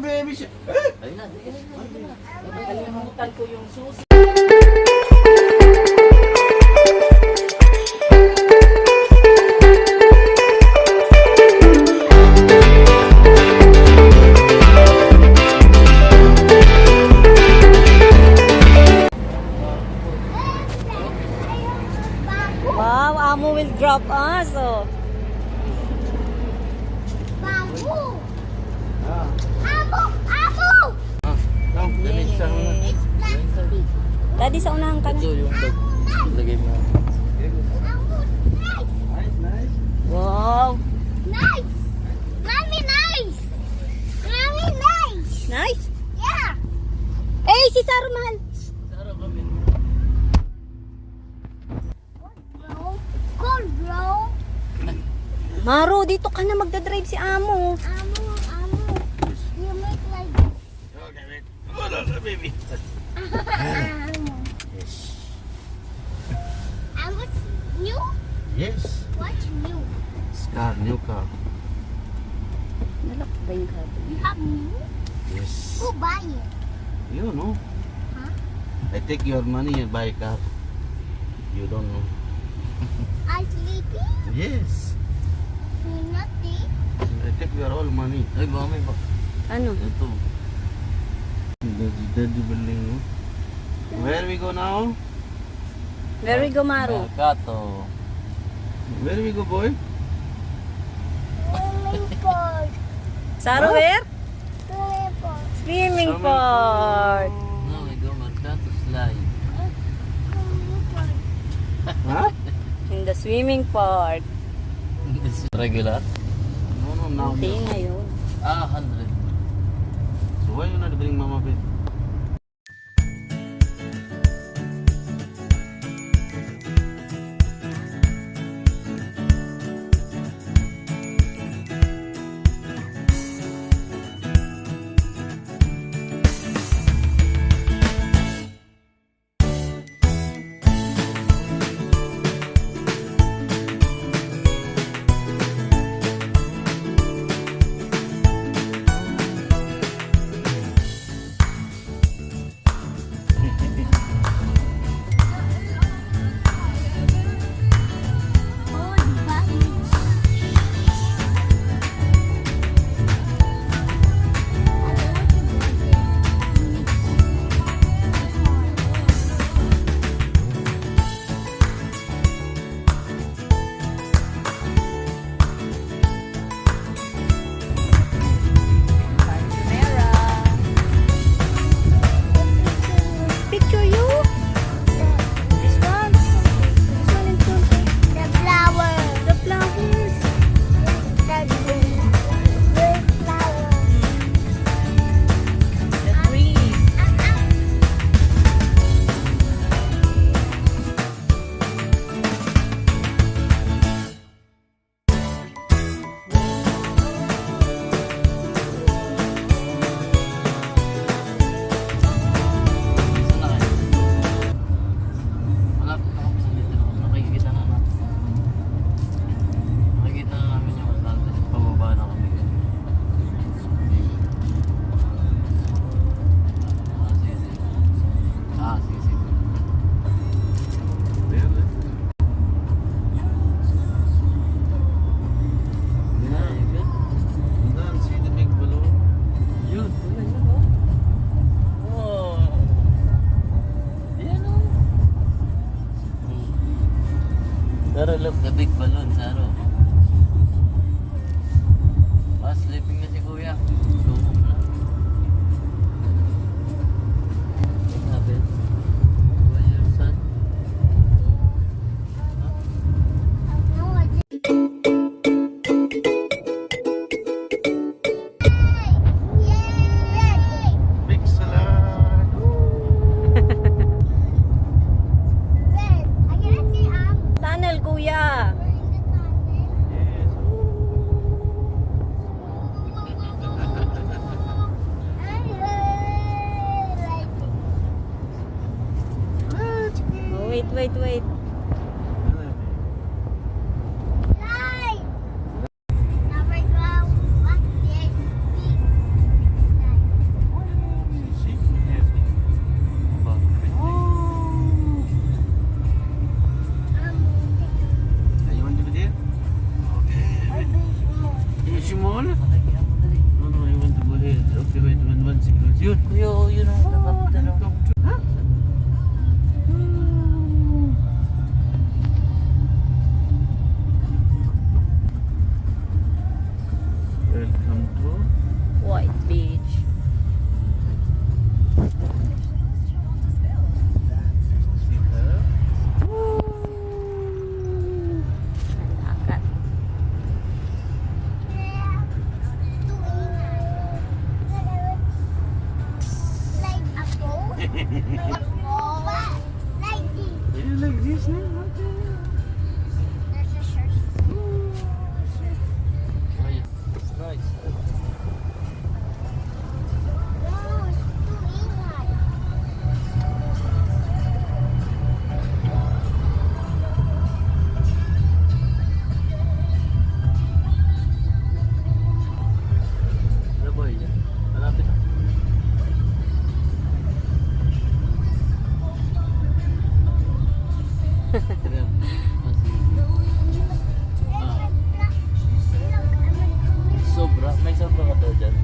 baby siya. Ayun na, ayun na. Nakalimutan ko yung susi. Daddy, sa unahan ka na. Ito yung bag. Lagay mo. Nice! Nice. Wow. Nice! Mommy, nice! Mommy, nice! Nice. Yeah! Eh, si Saro mahal. Saro kami. Cool, bro. Maro, dito ka na magdadrive si Amo. Amo, amo. You make like this. Okay, wait. Hold on, baby. Amo. Yes. Amo, new? Yes. What's new? It's car, new car. Nalak ba yung kabo? You have new? Yes. Who buy it? You know. Huh? I take your money and buy a car. You don't know. I sleepy? Yes. You nothing? I take your all money. Ay, may bak. Ano? Ito. Daddy, daddy building, no? Where we go now? Where we go, Maro? Mercato. Where we go, boy? Swimming pool. Saro, where? Swimming pool. No, we go Mercato slide. Swimming pool. Huh? In the swimming part. Regular? No, no, now. Hindi ngayon. Ah, 100. So why you not bring Mama Pet? Pero look, the big balloon, Saro. Ah,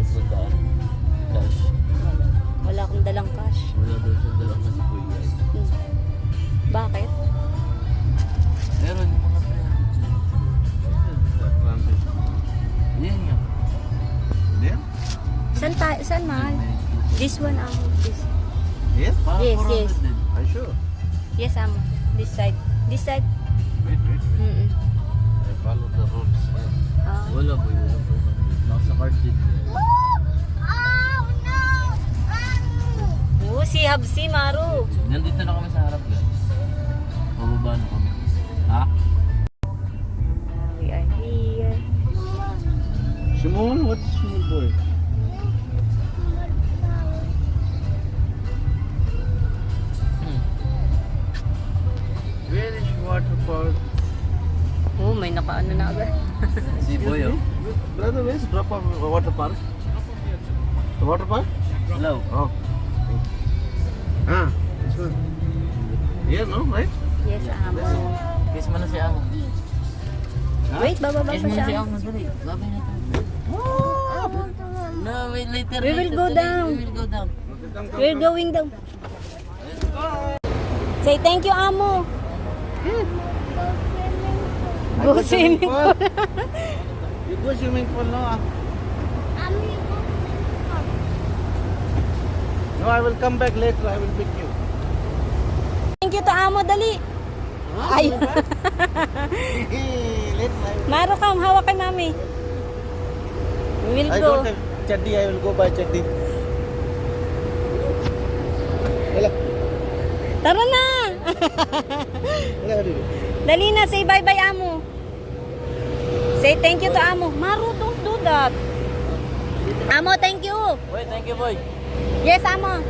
Mas magdaan. Cash. Wala. Wala akong dalang cash. Wala daw siya dalang kasi kuya. Hmm. Bakit? Meron mga pera. Yan nga. There? Saan, ta- saan mahal? This one, amo. This. Here? Parang Yes, 400 yes. din. Are you sure? Yes, amo. This side. This side. Wait, wait, wait. Mm-mm. I follow the rules. Ah. Wala po yun. Wala po yun. Nasa card din. Oh si Habsi, Maru. Nandito na kami sa harap guys. Pababa na kami. Ha? We are here. Shimon, what's Shimon boy? Hmm. Where is water park? Oo, may nakaano na agad. Si Boy oh. Brother, where's drop off water park? The water park? Hello. Oh. Ah, this one. Here, no, right? Yes, amo. Kiss mo na si Amo. Wait, bababa Kiss pa mo na si siya. Amo. Dali. Babay na tayo. No, wait later. We will later, go dali. down. We will go down. We're going down. Say thank you, amo. Go swimming pool. You go swimming pool, no? ah? No, I will come back later. I will pick you. Thank you to amo, dali. Ay. later, I will. Maro kam, hawakan mami. We will I go. don't have chaddi. I will go buy chaddi. Wala. Tara na. Wala, wala. Dali na, say bye-bye, amo. Say thank you to amo. Maru, don't do that. Amo, thank you. Wait, thank you boy. Yes, amo.